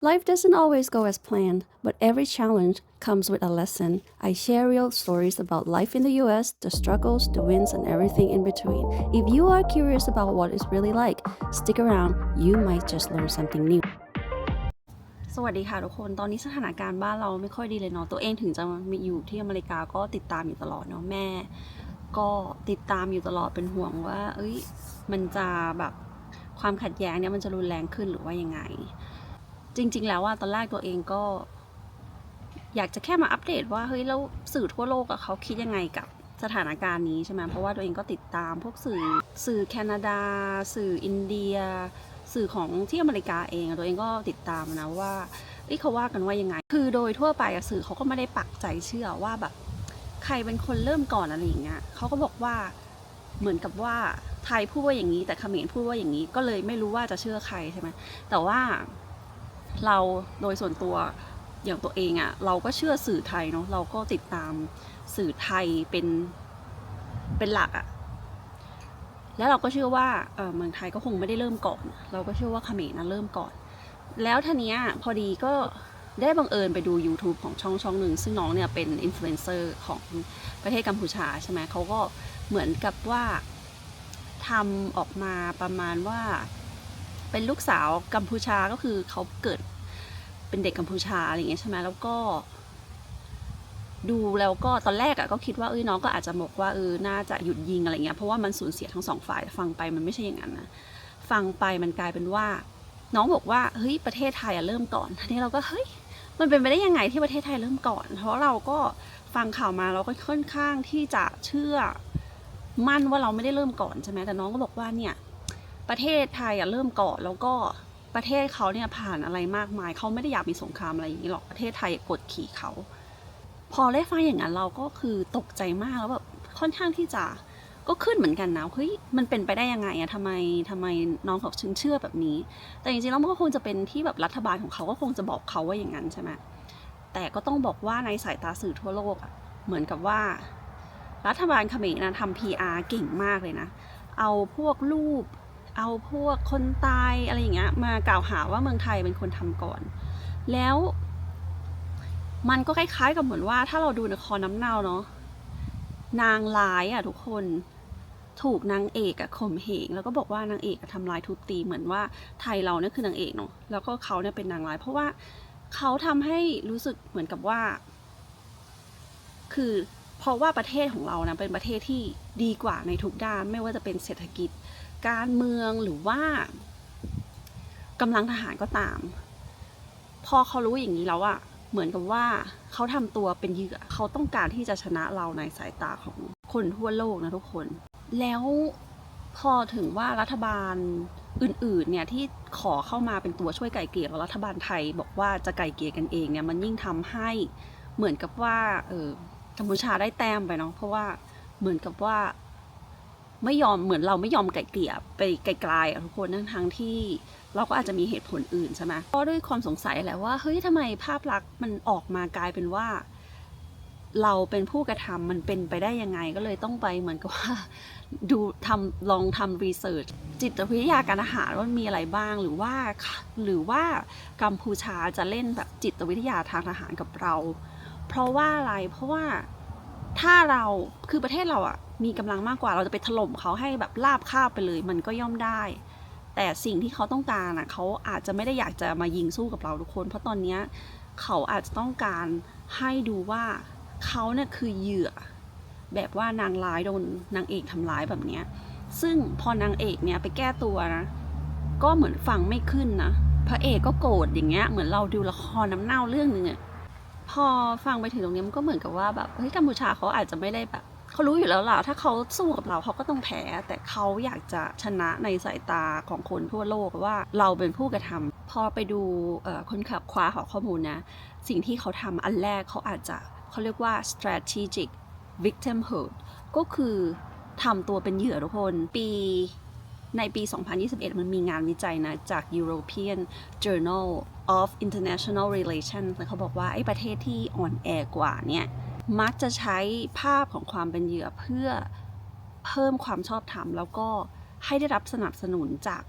Life doesn't always go as planned, but every challenge comes with a lesson. I share real stories about life in the US, the struggles, the wins, and everything in between. If you are curious about what it's really like, stick around. You might just learn something new. สวัสดีค่ะทุกคน ตอนนี้สถานการณ์บ้านเราไม่ค่อยดีเลยเนาะ ตัวเองถึงจะมีอยู่ที่อเมริกาก็ติดตามอยู่ตลอดเนาะ แม่ ก็ติดตามอยู่ตลอดเป็นห่วงว่า เอ้ย มันจะแบบความขัดแย้งเนี่ยมันจะรุนแรงขึ้นหรือว่ายังไง จริง ๆ แล้วว่าตอนแรกตัวเองก็ อยากจะแค่มาอัปเดตว่าเฮ้ยแล้วสื่อทั่วโลกอะเขาคิดยังไงกับสถานการณ์นี้ใช่ไหมเพราะว่าตัวเองก็ติดตามพวกสื่อสื่อแคนาดา สื่ออินเดีย สื่อของที่อเมริกาเองตัวเองก็ติดตามนะว่าเขาว่ากันว่ายังไง คือโดยทั่วไปสื่อเขาก็ไม่ได้ปักใจเชื่อว่าแบบ ใครเป็นคนเริ่มก่อนอะไรอย่างเงี้ยเขาก็บอกว่าเหมือนกับว่าไทยพูดว่าอย่างนี้ แต่เขมรพูดว่าอย่างนี้ก็เลยไม่รู้ว่าจะเชื่อใครใช่ไหมแต่ว่า เราโดยส่วนตัวอย่างตัวเองอะ่ะเราก็เชื่อสื่อไทยเนาะเราก็ติดตามสื่อไทยเป็นเป็นหลักอะ่ะแล้วเราก็เชื่อว่าเเมืองไทยก็คงไม่ได้เริ่มก่อน เราก็เชื่อว่าเขมรนะเริ่มก่อน แล้วทีเนี้ยพอดีก็ได้บังเอิญไปดู YouTube ของช่องช่องหนึ่ง ซึ่งน้องเนี่ยเป็นอินฟลูเอนเซอร์ของประเทศกัมพูชาใช่ไหมเขาก็เหมือนกับว่าทำออกมาประมาณว่า เป็นลูกสาวกัมพูชาก็คือเขาเกิดเป็นเด็กกัมพูชาอะไรอย่างเงี้ยใช่ไหมแล้วก็ ดูแล้วก็ตอนแรกอะก็คิดว่าเอ้ยน้องก็อาจจะบอกว่าเออน่าจะหยุดยิงอะไรเงี้ยเพราะว่ามันสูญเสียทั้งสองฝ่ายฟังไปมันไม่ใช่อย่างนั้นนะฟังไปมันกลายเป็นว่า น้องบอกว่าเฮ้ยประเทศไทยอะเริ่มก่อนทีนี้เราก็เฮ้ยมันเป็นไปได้ยังไงที่ประเทศไทยเริ่มก่อน เพราะเราก็ฟังข่าวมาเราก็ค่อนข้างที่จะเชื่อมั่นว่าเราไม่ได้เริ่มก่อนใช่ไหมแต่น้องก็บอกว่าเนี่ย ประเทศไทยอะเริ่มก่อแล้วก็ประเทศเขาเนี่ยผ่านอะไรมากมาย เขาไม่ได้อยากมีสงครามอะไรอย่างนี้หรอกประเทศไทยกดขี่เขา พอได้ฟังอย่างนั้นเราก็คือตกใจมากแล้วแบบค่อนข้างที่จะก็ขึ้นเหมือนกันนะเฮ้ยมันเป็นไปได้ยังไงอะทำไมทำไมน้องเขาถึงเชื่อแบบนี้ แต่จริงๆแล้วมันก็คงจะเป็นที่แบบรัฐบาลของเขาก็คงจะบอกเขาว่าอย่างนั้นใช่ไหมแต่ก็ต้องบอกว่าในสายตาสื่อทั่วโลกอะเหมือนกับว่า รัฐบาลเขมรนะทำ PR เก่งมากเลยนะ เอาพวกรูป เอาพวกคนตายอะไรอย่างเงี้ยมากล่าวหาว่าเมืองไทยเป็นคนทำก่อน แล้ว มันก็คล้ายๆกับเหมือนว่า ถ้าเราดูนคอน้ำเน่าเนาะนางร้ายอะทุกคนถูกนางเอกอะข่มเหงแล้วก็บอกว่านางเอกทำร้ายทุบตีเหมือนว่าไทยเราเนี่ยคือนางเอกเนาะแล้วก็เขาเนี่ยเป็นนางร้าย เพราะว่าเขาทำให้รู้สึกเหมือนกับว่า คือเพราะว่าประเทศของเรานะเป็นประเทศที่ดีกว่าในทุกด้าน ไม่ว่าจะเป็นเศรษฐกิจ การเมืองหรือว่ากำลังทหารก็ตาม พอเขารู้อย่างนี้แล้วอะเหมือนกับว่าเขาทำตัวเป็นเหยื่อเขาต้องการที่จะชนะเราในสายตาของคนทั่วโลกนะทุกคน แล้วพอถึงว่ารัฐบาลอื่นๆเนี่ยที่ขอเข้ามาเป็นตัวช่วยไก่เกลี่ยแล้วรัฐบาลไทย บอกว่าจะไก่เกลี่ยกันเองเนี่ยมันยิ่งทำให้เหมือนกับว่าเออกัมพูชาได้แต้มไปเนาะเพราะว่าเหมือนกับว่า ไม่ยอมเหมือนเราไม่ยอมไกลเกลี่ยไปไกลๆอะทุกคนทั้งทงๆที่เราก็อาจจะมีเหตุผลอื่นใช่ไหมก็ด้วยความสงสัยแหละว่าเฮ้ยทำไมภาพลักษณ์มันออกมากลายเป็นว่า เราเป็นผู้กระทำมันเป็นไปได้ยังไงก็เลยต้องไปเหมือนกับว่าดูทำลองทำรีเสิร์ชจิตวิทยาการอาหารว่ามีอะไรบ้างหรือว่าหรือว่ากัมพูชาจะเล่นแบบจิตวิทยาทางทหารกับเรา เพราะว่าอะไรเพราะว่าถ้าเราคือประเทศเราอะ มีกำลังมากกว่าเราจะไปถล่มเขาให้แบบลาบคาบไปเลย มันก็ย่อมได้ แต่สิ่งที่เขาต้องการอะเขาอาจจะไม่ได้อยากจะมายิงสู้กับเราทุกคน เพราะตอนเนี้ยเขาอาจจะต้องการให้ดูว่าเขาเนี่ยคือเหยื่อ แบบว่านางร้ายโดนนางเอกทำร้ายแบบเนี้ยซึ่งพอนางเอกเนี่ยไปแก้ตัวนะ ก็เหมือนฟังไม่ขึ้นนะพระเอกก็โกรธอย่างเงี้ยเหมือนเราดูละครน้ำเน่าเรื่องหนึ่งอะพอฟังไปถึงตรงนี้มันก็เหมือนกับว่าแบบเฮ้ยกัมพูชาเขาอาจจะไม่ได้แบบ เขารู้อยู่แล้วล่ะ ถ้าเขาสู้กับเราเขาก็ต้องแพ้ แต่เขาอยากจะชนะในสายตาของคนทั่วโลกว่าเราเป็นผู้กระทำพอไปดูคนขับคว้าหาข้อมูลนะ สิ่งที่เขาทำอันแรกเขาอาจจะเขาเรียกว่า strategic victimhood ก็คือทำตัวเป็นเหยื่อทุกคน ปีในปี 2021 มันมีงานวิจัยนะ จาก European Journal of International Relations แล้วเขาบอกว่าไอ้ประเทศที่อ่อนแอกว่าเนี่ย มักจะใช้ภาพของความเป็นเหยื่อเพื่อเพิ่มความชอบธรรมแล้วก็ให้ได้รับสนับสนุนจาก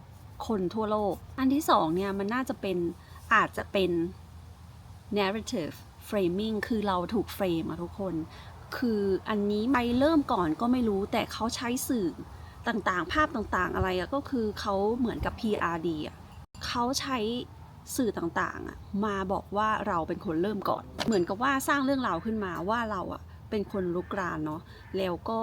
คนทั่วโลก อันที่สองเนี่ยมันน่าจะเป็นอาจจะเป็น narrative framing คือเราถูกเฟรมอะทุกคน คืออันนี้ไปเริ่มก่อนก็ไม่รู้แต่เขาใช้สื่อต่างๆ ภาพต่างๆอะไรอะก็คือเขาเหมือนกับ PRD อะเขาใช้ สื่อต่างๆมาบอกว่าเราเป็นคนเริ่มก่อน เหมือนกับว่าสร้างเรื่องราวขึ้นมาว่าเราอะเป็นคนลุกรานเนาะแล้วก็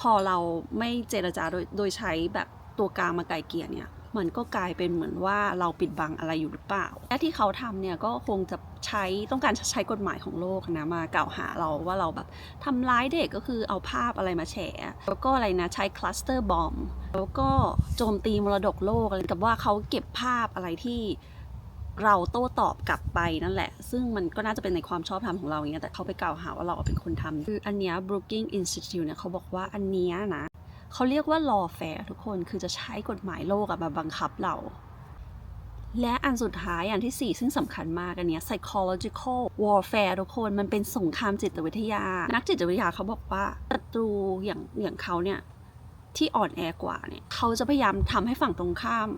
พอเราไม่เจรจาโดยโดยใช้แบบตัวกลางมาไกลเกลี่ยเนี่ยมันก็กลายเป็นเหมือนว่าเราปิดบังอะไรอยู่หรือเปล่า และที่เขาทำเนี่ยก็คงจะใช้ต้องการใช้กฎหมายของโลกนะมากล่าวหาเราว่าเราแบบทำร้ายเด็กก็คือเอาภาพอะไรมาแฉ แล้วก็อะไรนะใช้คลัสเตอร์บอม แล้วก็โจมตีมรดกโลกอะไรกับว่าเขาเก็บภาพอะไรที่ เราโต้ตอบกลับไปนั่นแหละ ซึ่งมันก็น่าจะเป็นในความชอบธรรมของเราอย่างเงี้ยแต่เขาไปกล่าวหาว่าเราเป็นคนทำคืออันเนี้ย Brookings Institute เนี่ยเขาบอกว่าอันเนี้ยนะเขาเรียกว่า lawfare ทุกคนคือจะใช้กฎหมายโลกมาบังคับเรา และอันสุดท้ายอันที่ 4 ซึ่งสำคัญมากอันเนี้ย psychological warfare ทุกคนมันเป็นสงครามจิตวิทยา นักจิตวิทยาเขาบอกว่าศัตรูอย่างอย่างเขาเนี่ยที่อ่อนแอกว่าเนี่ยเขาจะพยายามทำให้ฝั่งตรงข้าม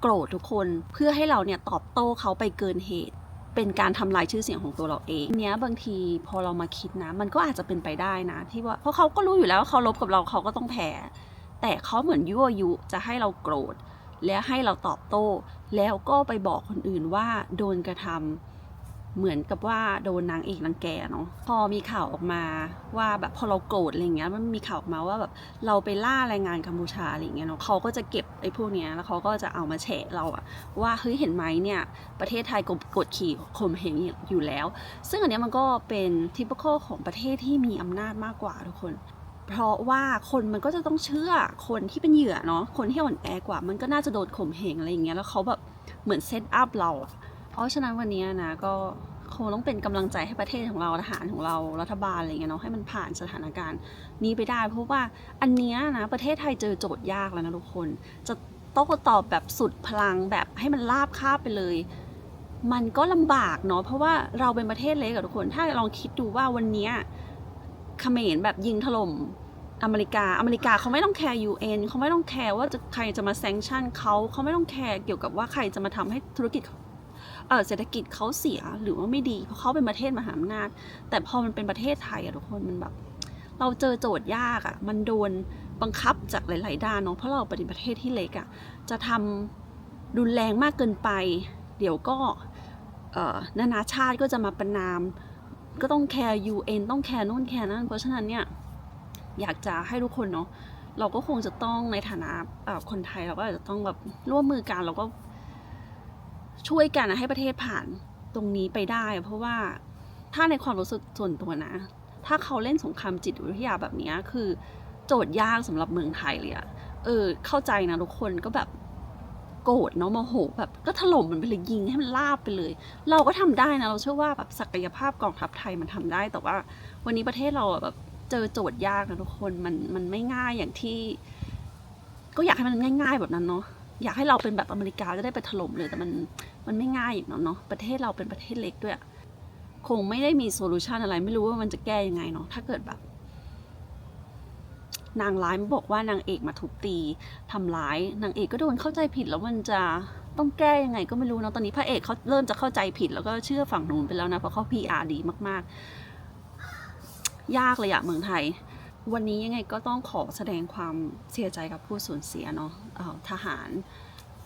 โกรธทุกคนเพื่อให้เราเนี่ยตอบโต้เขาไปเกินเหตุ เป็นการทำลายชื่อเสียงของตัวเราเองเนี้ยบางทีพอเรามาคิดนะ มันก็อาจจะเป็นไปได้นะ ที่ว่าเพราะเขาก็รู้อยู่แล้วว่าเขาลบกับเราเขาก็ต้องแพ้แต่เขาเหมือนยั่วยุจะให้เราโกรธ และให้เราตอบโต้ แล้วก็ไปบอกคนอื่นว่าโดนกระทำ เหมือนกับว่าโดนนางเอกรังแกเนาะพอมีข่าวออกมาว่าแบบพอเราโกรธอะไรเงี้ยมันมีข่าวออกมาว่าแบบเราไปล่าแรงงานกัมพูชาอะไรเงี้ยเนาะเขาก็จะเก็บไอ้พวกเนี้ยแล้วเขาก็จะเอามาแฉเราอะว่าเฮ้ยเห็นไหมเนี่ยประเทศไทยกดกดขี่ข่มเหงอยู่แล้ว ซึ่งอันเนี้ยมันก็เป็นทิป i c a l ของประเทศที่มีอำนาจมากกว่าทุกคนเพราะว่าคนมันก็จะต้องเชื่อคนที่เป็นเหยื่อเนาะคนที่อ่อนแอกว่า มันก็น่าจะโดนข่มเหงอะไรอย่างเงี้ยแล้วเขาแบบเหมือนเซตอัพเราอะ ราะฉะนั้นวันนี้นะก็คงต้องเป็นกำลังใจให้ประเทศของเราทหารของเรารัฐบาลอะไรเงี้ยเนาะให้มันผ่านสถานการณ์นี้ไปได้ เพราะว่าอันเนี้ยนะประเทศไทยเจอโจทย์ยากแล้วนะทุกคน จะโต้ตอบแบบสุดพลังแบบให้มันลาบคาบไปเลย มันก็ลำบากเนาะเพราะว่าเราเป็นประเทศเล็กอะทุกคน ถ้าลองคิดดูว่าวันนี้เขมรแบบยิงถล่มอเมริกา อเมริกาเขาไม่ต้องแคร์ UN เอ็นเขาไม่ต้องแคร์ว่าจะใครจะมาแซงชั่นเขาเขาไม่ต้องแคร์เกี่ยวกับว่าใครจะมาทำให้ธุรกิจ เศรษฐกิจเขาเสียหรือว่าไม่ดีเพราะเขาเป็นประเทศมหาอำนาจ แต่พอมันเป็นประเทศไทยอะทุกคนมันแบบ เราเจอโจทย์ยากอะมันโดนบังคับจากหลาย ๆ ด้านเนาะเพราะเราเป็นประเทศที่เล็กอะจะทำรุนแรงมากเกินไป เดี๋ยวก็นานาชาติก็จะมาประนาม ก็ต้องแคร์ UN ต้องแคร์นู่นแคร์นั่นเพราะฉะนั้นเนี่ยอยากจะให้ทุกคนเนาะเราก็คงจะต้องในฐานะคนไทยเราก็อาจจะต้องแบบร่วมมือกันเราก็ ช่วยกันนะให้ประเทศผ่านตรงนี้ไปได้ เพราะว่าถ้าในความรู้สึกส่วนตัวนะ ถ้าเขาเล่นสงครามจิตวิทยาแบบนี้คือโจทย์ยากสำหรับเมืองไทยเลยอะเออ เข้าใจนะทุกคนก็แบบโกรธเนาะโมโหแบบก็ถล่มมันไปเลยยิงให้มันลาบไปเลย เราก็ทำได้นะเราเชื่อว่าแบบศักยภาพกองทัพไทยมันทำได้ แต่ว่าวันนี้ประเทศเราแบบเจอโจทย์ยากนะทุกคนมันมันไม่ง่ายอย่างที่ ก็อยากให้มันง่าย ๆ แบบนั้นเนาะ อยากให้เราเป็นแบบอเมริกาจะได้ไปถล่มเลยแต่มันมันไม่ง่ายอย่างเนาะประเทศเราเป็นประเทศเล็กด้วย คงไม่ได้มีโซลูชันอะไร ไม่รู้ว่ามันจะแก้ยังไงเนาะถ้าเกิดแบบ นางร้ายบอกว่านางเอกมาทุบตีทำร้ายนางเอกก็โดนเข้าใจผิดแล้วมันจะต้องแก้ยังไงก็ไม่รู้เนาะตอนนี้พระเอกเขาเริ่มจะเข้าใจผิด แล้วก็เชื่อฝั่งนู้นไปแล้วนะเพราะเขา PR ดีมากๆ ยากเลยอะเมืองไทย วันนี้ยังไงก็ต้องขอแสดงความเสียใจกับผู้สูญเสียเนาะทหาร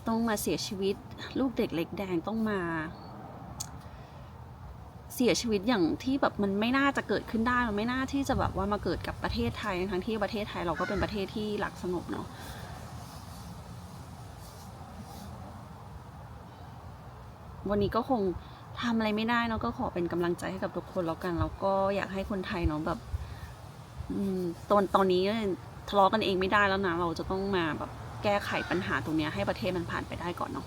ต้องมาเสียชีวิต ลูกเด็กเล็กแดงต้องมา เสียชีวิตอย่างที่แบบมันไม่น่าจะเกิดขึ้นได้มันไม่น่าที่จะแบบว่ามาเกิดกับประเทศไทยทั้งที่ประเทศไทยเราก็เป็นประเทศที่หลักสงบเนาะวันนี้ก็คงทำอะไรไม่ได้เนาะก็ขอเป็นกำลังใจให้กับทุกคนแล้วกัน แล้วก็อยากให้คนไทยเนาะแบบ ตอนตอนนี้ทะเลาะกันเองไม่ได้แล้วนะ เราจะต้องมาแบบแก้ไขปัญหาตรงนี้ให้ประเทศมันผ่านไปได้ก่อนเนาะ